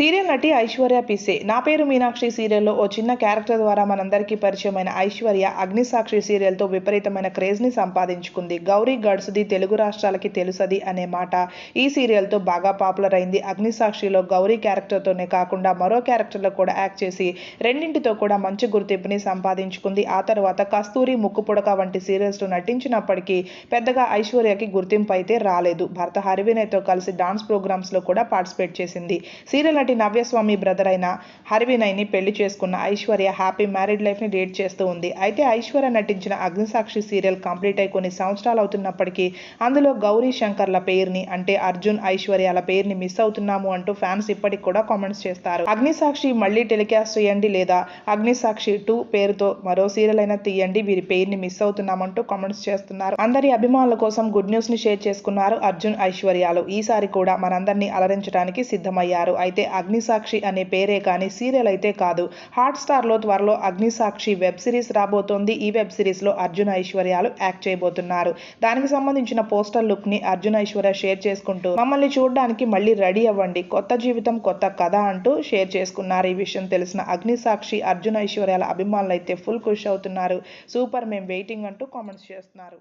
Serial నటి ఐశ్వర్య పిసే. నా పేరు మీనాక్షి సీరియల్లో ఓ చిన్న క్యారెక్టర్ ద్వారా మనందరికీ పరిచయమైన ఐశ్వర్య అగ్నిసాక్షి సీరియల్తో విపరీతమైన క్రేజ్ని సంపాదించుకుంది. గౌరీ గడ్సుది తెలుగు రాష్ట్రాలకి తెలుసది అనే మాట ఈ సీరియల్తో బాగా పాపులర్ అయింది. అగ్నిసాక్షిలో గౌరీ క్యారెక్టర్తోనే కాకుండా మరో క్యారెక్టర్లో కూడా యాక్ట్ చేసి రెండింటితో కూడా మంచి గుర్తింపుని సంపాదించుకుంది. ఆ తర్వాత కస్తూరి ముక్కు పుడక వంటి సీరియల్స్లో నటించినప్పటికీ పెద్దగా ఐశ్వర్యకి గుర్తింపు అయితే రాలేదు. భర్త హరివినయ్తో కలిసి డాన్స్ ప్రోగ్రామ్స్లో కూడా పార్టిసిపేట్ చేసింది. సీరియల్ నటి నవ్యస్వామి బ్రదర్ అయిన హరివినయ్ని పెళ్ళి చేసుకున్న ఐశ్వర్య హ్యాపీ మ్యారీడ్ లైఫ్ని డేట్ చేస్తూ ఉంది. అయితే ఐశ్వర్య నటించిన అగ్నిసాక్షి సీరియల్ కంప్లీట్ అయి కొన్ని సంవత్సరాలు అవుతున్నప్పటికీ అందులో గౌరీ శంకర్ల పేరుని అంటే అర్జున్ ఐశ్వర్యాల పేరుని మిస్ అవుతున్నాము అంటూ ఫ్యాన్స్ ఇప్పటికి కూడా కామెంట్స్ చేస్తారు. అగ్నిసాక్షి మళ్ళీ టెలికాస్ట్ చేయండి లేదా అగ్నిసాక్షి టూ పేరుతో మరో సీరియల్ అయినా తీయండి వీరి పేరుని మిస్ అవుతున్నామంటూ కామెంట్స్ చేస్తున్నారు. అందరి అభిమానుల కోసం గుడ్ న్యూస్ని షేర్ చేసుకున్నారు అర్జున్ ఐశ్వర్యాలు. ఈసారి కూడా మనందరినీ అలరించడానికి సిద్ధమయ్యారు. అయితే అగ్నిసాక్షి అనే పేరే కానీ సీరియల్ అయితే కాదు. హాట్ స్టార్లో త్వరలో అగ్నిసాక్షి వెబ్ సిరీస్ రాబోతోంది. ఈ వెబ్ సిరీస్లో అర్జున ఐశ్వర్యాలు యాక్ట్ చేయబోతున్నారు. దానికి సంబంధించిన పోస్టర్ లుక్ని ఐశ్వర్య షేర్ చేసుకుంటూ మమ్మల్ని చూడడానికి మళ్ళీ రెడీ అవ్వండి. కొత్త జీవితం కొత్త కథ అంటూ షేర్ చేసుకున్నారు. ఈ విషయం తెలిసిన అగ్నిసాక్షి అర్జున ఐశ్వర్యాల అభిమానులు అయితే ఫుల్ ఖుషి అవుతున్నారు. సూపర్ మేము వెయిటింగ్ అంటూ కామెంట్స్ చేస్తున్నారు.